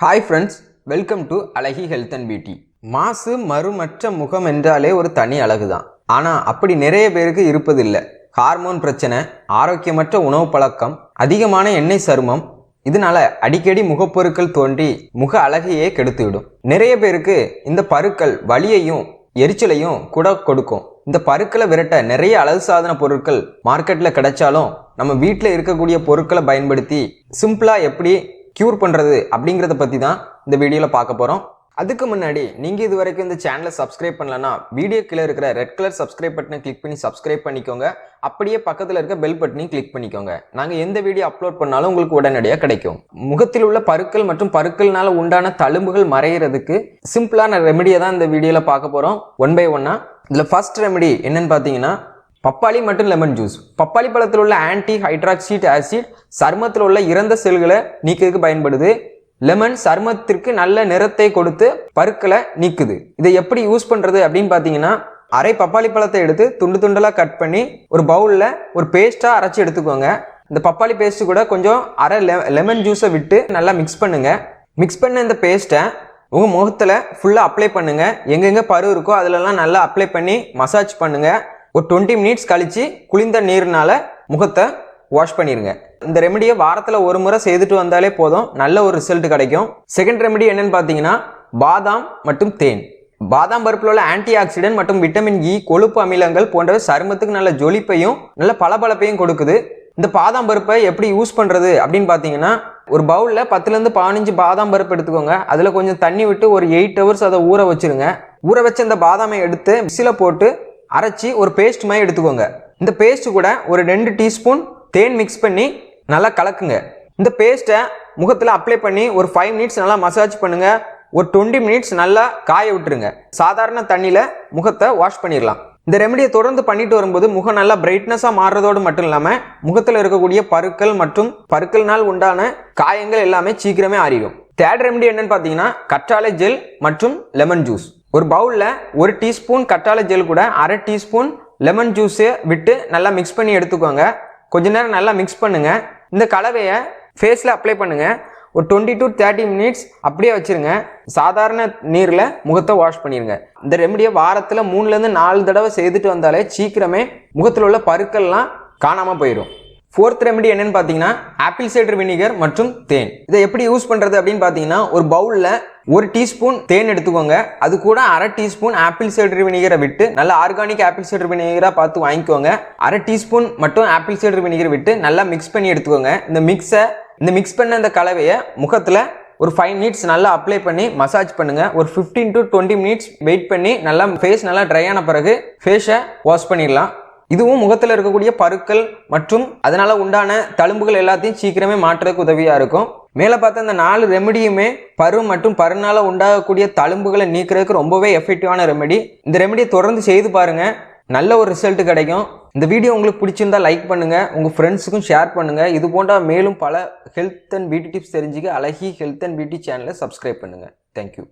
Hi friends welcome to அழகி health and beauty மாசு மறுமற்ற முகம் என்றாலே ஒரு தனி அழகு தான் ஆனால் அப்படி நிறைய பேருக்கு இருப்பதில்லை. ஹார்மோன் பிரச்சனை ஆரோக்கியமற்ற உணவு பழக்கம் அதிகமான எண்ணெய் சருமம் இதனால அடிக்கடி முகப்பொருட்கள் தோன்றி முக அழகையே கெடுத்துவிடும். நிறைய பேருக்கு இந்த பருக்கள் வலியையும் எரிச்சலையும் கூட கொடுக்கும். இந்த பருக்களை விரட்ட நிறைய அழகு சாதன பொருட்கள் மார்க்கெட்டில் கிடைச்சாலும் நம்ம வீட்டில் இருக்கக்கூடிய பொருட்களை பயன்படுத்தி சிம்பிளாக எப்படி க்யூர் பண்ணுறது அப்படிங்கிறத பற்றி தான் இந்த வீடியோவில் பார்க்க போகிறோம் அதுக்கு முன்னாடி நீங்கள் இது வரைக்கும் இந்த சேனலை சப்ஸ்கிரைப் பண்ணலன்னா வீடியோ கீழே இருக்கிற ரெட் கலர் சப்ஸ்கிரைப் பட்டனை கிளிக் பண்ணி சப்ஸ்கிரைப் பண்ணிக்கோங்க. அப்படியே பக்கத்தில் இருக்க பெல் பட்டனையும் கிளிக் பண்ணிக்கோங்க. நாங்கள் எந்த வீடியோ அப்லோட் பண்ணாலும் உங்களுக்கு உடனடியாக கிடைக்கும். முகத்தில் உள்ள பருக்கள் மற்றும் பருக்கள்னால உண்டான தழும்புகள் மறையிறதுக்கு சிம்பிளான ரெமெடியை தான் இந்த வீடியோவில் பார்க்க போகிறோம் ஒன் பை ஒன்னாக இதில் ஃபர்ஸ்ட் ரெமெடி என்னன்னு பார்த்தீங்கன்னா பப்பாளி மற்றும் லெமன் ஜூஸ் பப்பாளி பழத்தில் உள்ள ஆன்டி ஹைட்ராக்சிட் ஆசிட் சருமத்தில் உள்ள இறந்த செல்களை நீக்கிறதுக்கு பயன்படுது. லெமன் சருமத்திற்கு நல்ல நிறத்தை கொடுத்து பருக்களை நீக்குது. இதை எப்படி யூஸ் பண்ணுறது அப்படின்னு பார்த்தீங்கன்னா அரை பப்பாளி பழத்தை எடுத்து துண்டு துண்டலாக கட் பண்ணி ஒரு பவுலில் ஒரு பேஸ்ட்டாக அரைச்சி எடுத்துக்கோங்க. இந்த பப்பாளி பேஸ்ட்டு கூட கொஞ்சம் அரை லெ லெமன் ஜூஸை விட்டு நல்லா மிக்ஸ் பண்ணுங்கள் மிக்ஸ் பண்ண இந்த பேஸ்ட்டை உங்கள் முகத்தில் ஃபுல்லாக அப்ளை பண்ணுங்கள் எங்கெங்கே பரு இருக்கோ அதிலெல்லாம் நல்லா அப்ளை பண்ணி மசாஜ் பண்ணுங்கள் ஒரு டுவெண்ட்டி மினிட்ஸ் கழித்து குளிர்ந்த நீர்னால் முகத்தை வாஷ் பண்ணிடுங்க இந்த ரெமெடியை வாரத்தில் ஒரு முறை செய்துட்டு வந்தாலே போதும். நல்ல ஒரு ரிசல்ட் கிடைக்கும். செகண்ட் ரெமெடி என்னன்னு பார்த்தீங்கன்னா பாதாம் மற்றும் தேன். பாதாம் பருப்பில் உள்ள ஆன்டி ஆக்சிடென்ட் மற்றும் விட்டமின் இ e, கொழுப்பு அமிலங்கள் போன்றவை சருமத்துக்கு நல்ல ஜொலிப்பையும் நல்ல பளபளப்பையும் கொடுக்குது. இந்த பாதாம் பருப்பை எப்படி யூஸ் பண்ணுறது அப்படின்னு பார்த்தீங்கன்னா ஒரு பவுலில் பத்துலேருந்து பதினஞ்சு பாதாம் பருப்பு எடுத்துக்கோங்க. அதில் கொஞ்சம் தண்ணி விட்டு ஒரு எயிட் ஹவர்ஸ் அதை ஊற வச்சிருங்க. ஊற வச்ச இந்த பாதாமை எடுத்து மிக்சியில் போட்டு அரைச்சி ஒரு பேஸ்ட் மாதிரி எடுத்துக்கோங்க. இந்த பேஸ்ட் கூட ஒரு ரெண்டு டீஸ்பூன் தேன் மிக்ஸ் பண்ணி நல்லா கலக்குங்க. இந்த பேஸ்ட்டை முகத்தில் அப்ளை பண்ணி ஒரு ஃபைவ் மினிட்ஸ் நல்லா மசாஜ் பண்ணுங்கள் ஒரு டுவெண்ட்டி மினிட்ஸ் நல்லா காய விட்டுருங்க. சாதாரண தண்ணியில் முகத்தை வாஷ் பண்ணிடலாம் இந்த ரெமடியை தொடர்ந்து பண்ணிட்டு வரும்போது முகம் நல்லா பிரைட்னஸாக மாறுறதோடு மட்டும் இல்லாமல் முகத்தில் இருக்கக்கூடிய பருக்கள் மற்றும் பருக்கள்னால் உண்டான காயங்கள் எல்லாமே சீக்கிரமே ஆறிடும். தேர்ட் ரெமடி என்னன்னு பார்த்தீங்கன்னா கற்றாழை ஜெல் மற்றும் லெமன் ஜூஸ் ஒரு பவுலில் ஒரு டீஸ்பூன் கற்றாழை ஜெல் கூட அரை டீஸ்பூன் லெமன் ஜூஸை விட்டு நல்லா மிக்ஸ் பண்ணி எடுத்துக்கோங்க. கொஞ்ச நேரம் நல்லா மிக்ஸ் பண்ணுங்க. இந்த கலவையை ஃபேஸில் அப்ளை பண்ணுங்க. ஒரு டுவெண்ட்டி டு தேர்ட்டி மினிட்ஸ் அப்படியே வச்சிருங்க. சாதாரண நீரில் முகத்தை வாஷ் பண்ணிடுங்க இந்த ரெமடியை வாரத்தில் மூணுலேருந்து நாலு தடவை செய்துட்டு வந்தாலே சீக்கிரமே முகத்தில் உள்ள பருக்கள்லாம் காணாமல் போயிடும் ஃபோர்த் ரெமெடி என்னன்னு பார்த்தீங்கன்னா ஆப்பிள் சைடர் வினிகர் மற்றும் தேன். இதை எப்படி யூஸ் பண்ணுறது அப்படின்னு பார்த்தீங்கன்னா ஒரு பவுலில் ஒரு டீஸ்பூன் தேன் எடுத்துக்கோங்க. அது கூட அரை டீஸ்பூன் ஆப்பிள் சைடர் வினிகரை விட்டு நல்ல ஆர்கானிக் ஆப்பிள் சைடர் வினிகராக பார்த்து வாங்கிக்கோங்க. அரை டீஸ்பூன் மட்டும் ஆப்பிள் சைடர் வினிகரை விட்டு நல்லா மிக்ஸ் பண்ணி எடுத்துக்கோங்க. இந்த மிக்ஸை இந்த மிக்ஸ் பண்ண இந்த கலவையை முகத்தில் ஒரு ஃபைவ் மினிட்ஸ் நல்லா அப்ளை பண்ணி மசாஜ் பண்ணுங்க. ஒரு fifteen to twenty minutes wait பண்ணி நல்லா ஃபேஸ் நல்லா ட்ரை ஆன பிறகு ஃபேஸை வாஷ் பண்ணிடலாம். இதுவும் முகத்தில் இருக்கக்கூடிய பருக்கள் மற்றும் அதனால உண்டான தழும்புகள் எல்லாத்தையும் சீக்கிரமே மாற்றுறதுக்கு உதவியாக இருக்கும். மேலே பார்த்தா இந்த நாலு ரெமெடியுமே பரு மற்றும் பருனால உண்டாகக்கூடிய தழும்புகளை நீக்கிறதுக்கு ரொம்பவே எஃபெக்டிவான ரெமெடி இந்த ரெமெடியை தொடர்ந்து செய்து பாருங்க. நல்ல ஒரு ரிசல்ட் கிடைக்கும். இந்த வீடியோ உங்களுக்கு பிடிச்சிருந்தா லைக் பண்ணுங்க. உங்க ஃப்ரெண்ட்ஸுக்கும் ஷேர் பண்ணுங்க. இது போன்ற மேலும் பல ஹெல்த் அண்ட் பியூட்டி டிப்ஸ் தெரிஞ்சுக்க அழகி ஹெல்த் அண்ட் பியூட்டி சேனலை சப்ஸ்கிரைப் பண்ணுங்க. Thank you